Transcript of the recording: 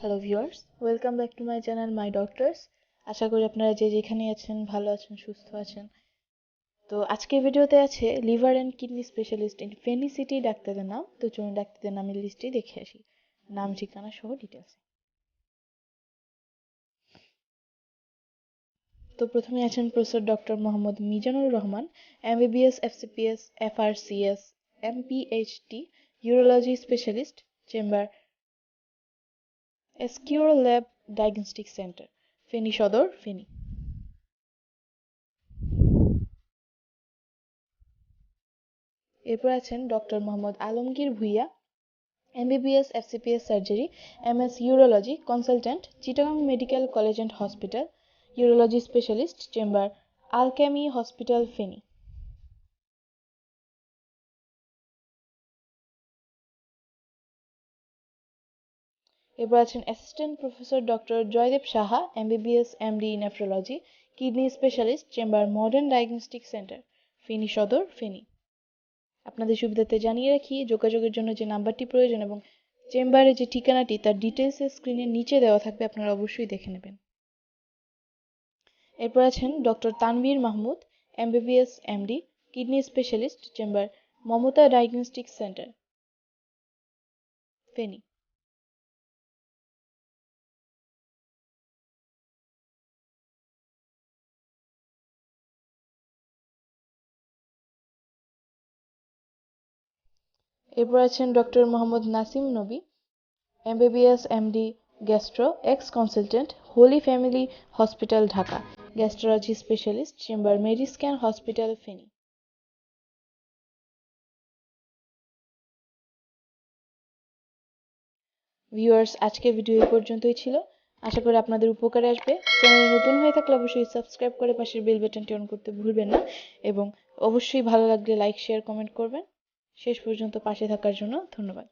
Hello viewers welcome back to my channel my doctors আশা করি আপনারা যে যেখানে আছেন, ভালো আছেন, সুস্থ আছেন। তো আজকের ভিডিওতে আছে liver and kidney specialist in Feni city ডাক্তারদের নাম। তো চলুন ডাক্তারদের নামের লিস্টটি দেখে আসি। নাম, ঠিকানা সহ ডিটেলস তো প্রথমে আছেন professor doctor Mohammad Mizanur Rahman, MBBS, FCPS, FRCS, MPHD, urology specialist, chamber Esquire lab diagnostic centre. Feni Sadar, Feni. এরপর আছেন doctor Mohammad Alamgir Bhuiyan, MBBS, FCPS surgery M S urology consultant Chittagong medical college and hospital, urology specialist, chamber, Alchemy hospital, Feni. এরপর আছেন assistant professor doctor Joydeb Saha MBBS MD nephrology kidney specialist chamber modern diagnostic centre Feni Sadar, Feni. আপনাদের সুবিধাতে জানিয়ে রাখি, যোগাযোগের জন্য যে নাম্বারটি প্রয়োজন এবং চেম্বারের যে ঠিকানাটি, তার ডিটেলসে স্ক্রিনের নিচে দেওয়া থাকবে, আপনারা অবশ্যই দেখে নেবেন। এরপর আছেন doctor Tanvir Mahmud MBBS MD kidney specialist chamber Mamata diagnostic centre Feni. এরপর আছেন doctor Mohammad Nasim Nabi, MBBS, MD, gastro ex consultant Holy Family hospital, Dhaka. Gastrology specialist, chamber Mediscan hospital, Feni. Viewers, আজকের video এই পর্যন্তই ছিল। আশা করি আপনাদের উপকারে আসবে। চ্যানেলে নতুন হয়ে থাকলে অবশ্যই সাবস্ক্রাইব করে পাশের বেল বাটনটি অন করতে ভুলবেন না। এবং অবশ্যই ভালো লাগলে লাইক, শেয়ার, কমেন্ট করবেন। শেষ পর্যন্ত পাশে থাকার জন্য ধন্যবাদ।